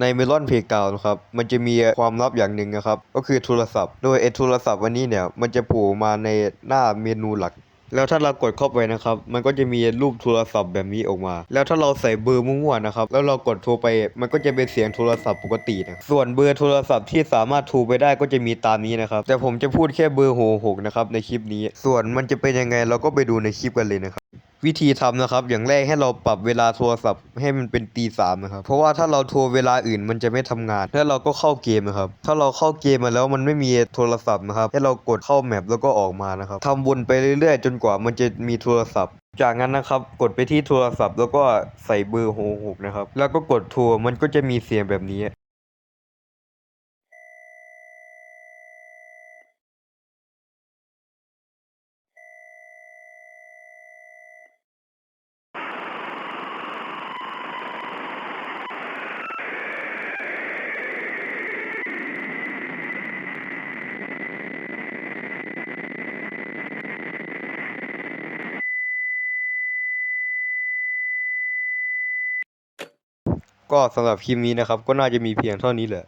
ในเมลอนเพกาวนะครับ มันจะมีความลับอย่างหนึ่งนะครับ ก็คือโทรศัพท์ โดยไอ้โทรศัพท์วันนี้เนี่ย มันจะโผล่มาในหน้าเมนูหลัก แล้วถ้าเรากดเข้าไปนะครับ มันก็จะมีรูปโทรศัพท์แบบนี้ออกมา แล้วถ้าเราใส่เบอร์มั่วๆนะครับ แล้วเรากดโทรไป มันก็จะเป็นเสียงโทรศัพท์ปกตินะ ส่วนเบอร์โทรศัพท์ที่สามารถโทรไปได้ก็จะมีตามนี้นะครับ แต่ผมจะพูดแค่เบอร์โหหกนะครับในคลิปนี้ ส่วนมันจะเป็นยังไงเราก็ไปดูในคลิปกันเลยนะครับ วิธีทำนะครับ อย่างแรกให้เราปรับเวลาโทรศัพท์ให้มันเป็นตีสามนะครับ เพราะว่าถ้าเราโทรเวลาอื่นมันจะไม่ทำงาน แล้วเราก็เข้าเกมนะครับ ถ้าเราเข้าเกมมาแล้วมันไม่มีโทรศัพท์นะครับ ให้เรากดเข้าแมปแล้วก็ออกมานะครับทำวนไปเรื่อยๆ จนกว่ามันจะมีโทรศัพท์ จากนั้นนะครับกดไปที่โทรศัพท์แล้วก็ใส่เบอร์โหหกนะครับ แล้วก็กดโทรมันก็จะมีเสียงแบบนี้ ก็สำหรับคลิปนี้นะครับ ก็น่าจะมีเพียงเท่านี้แหละ